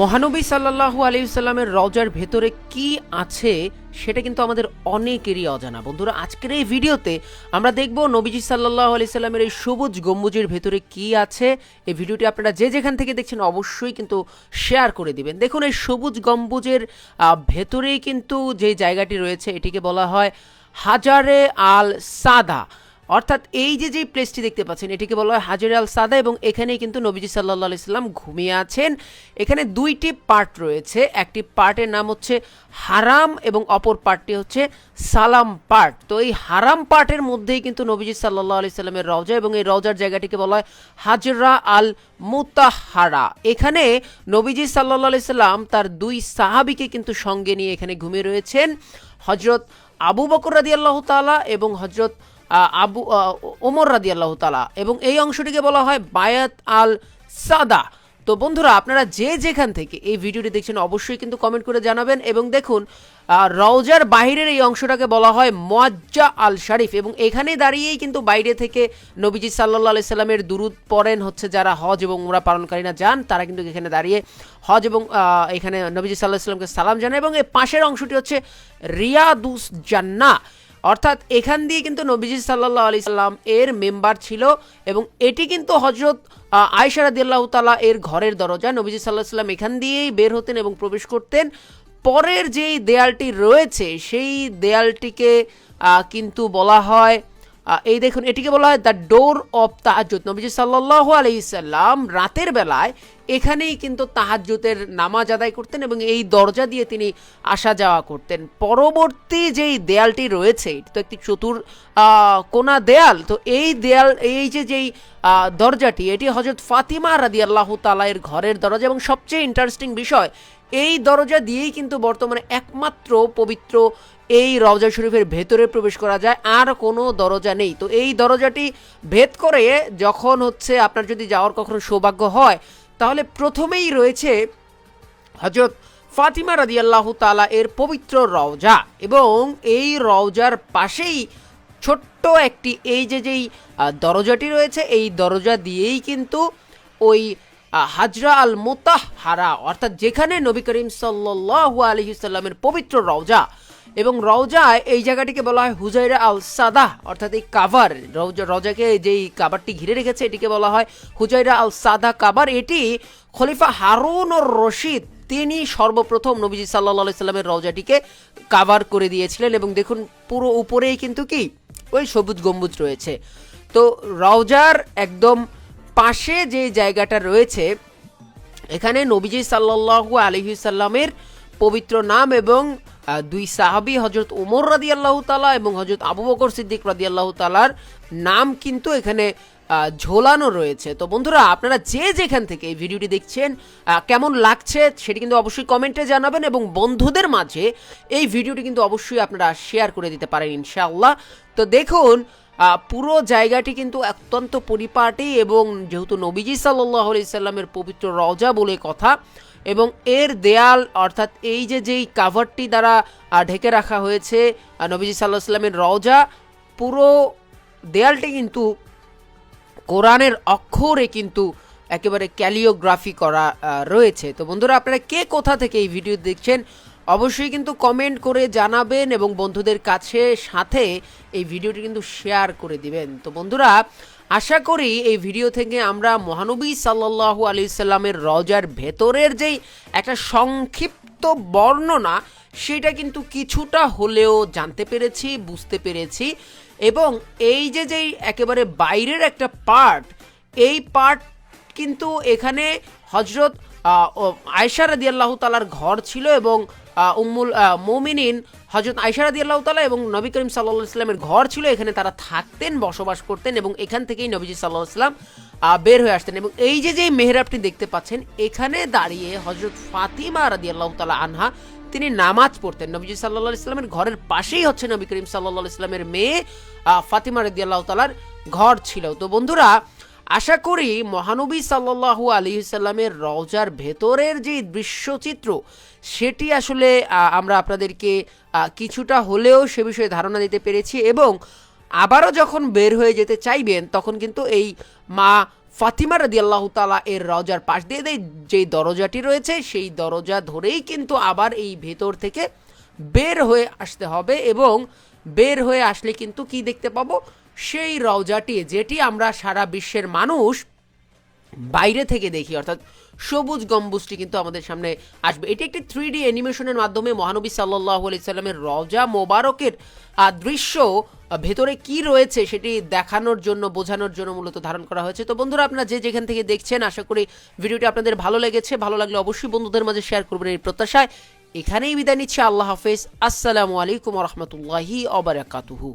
মহানবী সাল্লাহু আলিউসাল্লামের রওজার ভেতরে কি আছে সেটা কিন্তু আমাদের অনেকেরই অজানা। বন্ধুরা, আজকের এই ভিডিওতে আমরা দেখব নবীজি সাল্লাহ আলি সাল্লামের এই সবুজ গম্বুজের ভেতরে কি আছে। এই ভিডিওটি আপনারা যে যেখান থেকে দেখছেন অবশ্যই কিন্তু শেয়ার করে দিবেন। দেখুন, এই সবুজ গম্বুজের ভেতরেই কিন্তু যে জায়গাটি রয়েছে, এটিকে বলা হয় হাজারে আল সাদা অর্থাৎ এই যে যে প্লেসটি দেখতে পাচ্ছেন, এটিকে বলা হয় হাজির আল সাদা এবং এখানেই কিন্তু নবীজি সাল্লাহ আলাইসাল্লাম ঘুমিয়ে আছেন। এখানে দুইটি পার্ট রয়েছে। একটি পার্টের নাম হচ্ছে হারাম এবং অপর পার্টটি হচ্ছে সালাম পার্ট তো এই হারাম পার্টের মধ্যেই কিন্তু নবীজি সাল্লাহ আলি সাল্লামের এবং এই রওজার জায়গাটিকে বলা হয় হাজরা আল মুতাহারা। এখানে নবীজি সাল্লাহ আলি সাল্লাম তার দুই সাহাবিকে কিন্তু সঙ্গে নিয়ে এখানে ঘুমিয়ে রয়েছেন। হজরত আবু বকর রাদি আল্লাহ তালা এবং হজরত আবু ওমর রাদি আল্লাহ তালা এবং এই অংশটিকে বলা হয় বায়াত আল সাদা। তো বন্ধুরা, আপনারা যে যেখান থেকে এই ভিডিওটি দেখছেন, অবশ্যই কিন্তু কমেন্ট করে জানাবেন এবং দেখুন রওজার বাহিরের এই অংশটাকে বলা হয় মোয়াজ্জা আল শরীফ, এবং এখানে দাঁড়িয়েই কিন্তু বাইরে থেকে নবীজি সাল্লাহ আলি সাল্লামের দুরুদ পড়েন হচ্ছে যারা হজ এবং উমরা পালনকারীরা যান, তারা কিন্তু এখানে দাঁড়িয়ে হজ এবং এখানে নবীজি সাল্লাহ সাল্লামকে সালাম জানায়, এবং এই পাশের অংশটি হচ্ছে রিয়াদুস জান্না অর্থাৎ এখান দিয়ে কিন্তু নবীজি সাল্লাহ আলি সাল্লাম এর মেম্বার ছিল এবং এটি কিন্তু হজরত আয়সা রাদিয়াল্লাহ তালা এর ঘরের দরজা। নবীজি সাল্লাহ সাল্লাম এখান দিয়েই বের হতেন এবং প্রবেশ করতেন। পরের যেই দেয়ালটি রয়েছে, সেই দেয়ালটিকে কিন্তু বলা হয় এই দেখুন, এটিকে বলা হয় দ্য ডোর অফ তাহাজ্জুদ। নবীজি সাল্লাহ আলাইসাল্লাম রাতের বেলায় এখানেই কিন্তু তাহাজ্জুদের নামাজ আদায় করতেন এবং এই দরজা দিয়ে তিনি আসা যাওয়া করতেন। পরবর্তী যেই দেয়ালটি রয়েছে তো একটি চতুর কোনা দেয়াল, তো এই দেয়াল, এই যে যেই দরজাটি, এটি হজরত ফাতিমা রাদি আল্লাহ তালায়ের ঘরের দরজা এবং সবচেয়ে ইন্টারেস্টিং বিষয়, এই দরজা দিয়েই কিন্তু বর্তমানে একমাত্র পবিত্র এই রওজা শরীফের ভেতরে প্রবেশ করা যায়, আর কোনো দরজা নেই। তো এই দরজাটি ভেদ করে যখন হচ্ছে আপনার যদি যাওয়ার কখনো সৌভাগ্য হয় তাহলে প্রথমেই রয়েছে হজরত ফাতিমা রাদিয়াল্লাহু তালা এর পবিত্র রওজা এবং এই রওজার পাশেই ছোট্ট একটি, এই যে যেই দরজাটি রয়েছে, এই দরজা দিয়েই কিন্তু ওই হাজরা আল মোতাহারা অর্থাৎ যেখানে নবী করিম সাল্লাল্লাহু আলাইহি সাল্লামের পবিত্র রওজা এবং রওজায় এই জায়গাটিকে বলা হয় হুজাইরা আল সাদা, অর্থাৎ এই কাভার রওজা, রওজাকে যেই কাভারটি ঘিরে রেখেছে, এটিকে বলা হয় হুজাইরা আল সাদা কাবার। এটি খলিফা হারুন রশিদ, তিনি সর্বপ্রথম নবীজি সাল্লাহ সাল্লামের রওজাটিকে কাভার করে দিয়েছিলেন এবং দেখুন পুরো উপরেই কিন্তু কি? ওই সবুজ গম্বুজ রয়েছে। তো রওজার একদম পাশে যে জায়গাটা রয়েছে, এখানে নবীজি সাল্লাল্লাহু আলহি সাল্লামের পবিত্র নাম এবং দুই সাহাবি হজরত উমর রাদি আল্লাহ তালা এবং হজরত আবু বকর সিদ্দিক রাদি আল্লাহ তালার নাম কিন্তু এখানে ঝোলানো রয়েছে। তো বন্ধুরা, আপনারা যে যেখান থেকে এই ভিডিওটি দেখছেন কেমন লাগছে সেটি কিন্তু অবশ্যই কমেন্টে জানাবেন এবং বন্ধুদের মাঝে এই ভিডিওটি কিন্তু অবশ্যই আপনারা শেয়ার করে দিতে পারেন ইনশাআল্লাহ। তো দেখুন পুরো জায়গাটি কিন্তু অত্যন্ত পরিপাটি এবং যেহেতু নবীজি সাল্লাহ সাল্লামের পবিত্র রওজা বলে কথা এর দেয়াল, অর্থাৎ এই যে যেই কাভারটি দ্বারা ঢেকে রাখা হয়েছে নবীজি সাল্লাহ সাল্লামের রওজা, পুরো দেয়ালটি কিন্তু কোরআনের অক্ষরে কিন্তু একেবারে ক্যালিওগ্রাফি করা রয়েছে। তো বন্ধুরা, আপনারা কে কোথা থেকে এই ভিডিও দেখছেন? অবশ্যই কিন্তু কমেন্ট করে জানাবেন এবং বন্ধুদের কাছে সাথে এই ভিডিওটি কিন্তু শেয়ার করে দিবেন। তো বন্ধুরা, আশা করি এই ভিডিও থেকে আমরা মহানবী সাল্লাল্লাহু আলি সাল্লামের রজার ভেতরের যেই একটা সংক্ষিপ্ত বর্ণনা, সেটা কিন্তু কিছুটা হলেও জানতে পেরেছি, বুঝতে পেরেছি এবং এই যে যেই একেবারে বাইরের একটা পার্ট এই পার্ট কিন্তু এখানে হজরত আয়সা রাদি আল্লাহ তালার ঘর ছিল এবং উম্মুল মোমিনিন হজরত আয়সা রাদি আল্লাহ তালা এবং নবী করিম সাল্লাহ ইসলামের ঘর ছিল। এখানে তারা থাকতেন, বসবাস করতেন এবং এখান থেকেই নবীজি সাল্লাহ ইসলাম বের হয়ে আসতেন এবং এই যে যে মেহরাবটি দেখতে পাচ্ছেন, এখানে দাঁড়িয়ে হজরত ফাতিমা রাদি আল্লাহ তালা আনহা, তিনি নামাজ পড়তেন। নবীজি সাল্লাহ ইসলামের ঘরের পাশেই হচ্ছে নবী করিম সাল্লাহ ইসলামের মেয়ে ফাতিমা রাদি আল্লাহ তালার ঘর ছিল। তো বন্ধুরা আশা করি মহানবী সাল্লাল্লাহু আলী সাল্লামের রওজার ভেতরের যে দৃশ্যচিত্র, সেটি আসলে আমরা আপনাদেরকে কিছুটা হলেও সে বিষয়ে ধারণা দিতে পেরেছি এবং আবারও যখন বের হয়ে যেতে চাইবেন, তখন কিন্তু এই মা ফাতিমা রাদি আল্লাহ তালা এর রজার পাশ দিয়ে যেই দরজাটি রয়েছে, সেই দরজা ধরেই কিন্তু আবার এই ভেতর থেকে বের হয়ে আসতে হবে এবং বের হয়ে আসলে কিন্তু কি দেখতে পাবো? সেই রওজাটি, যেটি আমরা সারা বিশ্বের মানুষ বাইরে থেকে দেখি, অর্থাৎ সবুজ গম্বুজটি কিন্তু আমাদের সামনে আসবে। এটি একটি থ্রি ডি অ্যানিমেশনের মাধ্যমে মহানবী সাল্লাহ আলি সাল্লামের রজা মোবারকের দৃশ্য ভেতরে কি রয়েছে সেটি দেখানোর জন্য, বোঝানোর জন্য মূলত ধারণ করা হয়েছে। তো বন্ধুরা, আপনারা যে যেখান থেকে দেখছেন, আশা করি ভিডিওটি আপনাদের ভালো লেগেছে। ভালো লাগলে অবশ্যই বন্ধুদের মাঝে শেয়ার করবেন এই প্রত্যাশায়। এখানেই বিদায় নিচ্ছে। আল্লাহ হাফেজ। আসসালামু আলাইকুম রহমতুল্লাহি অবরাকাতুহু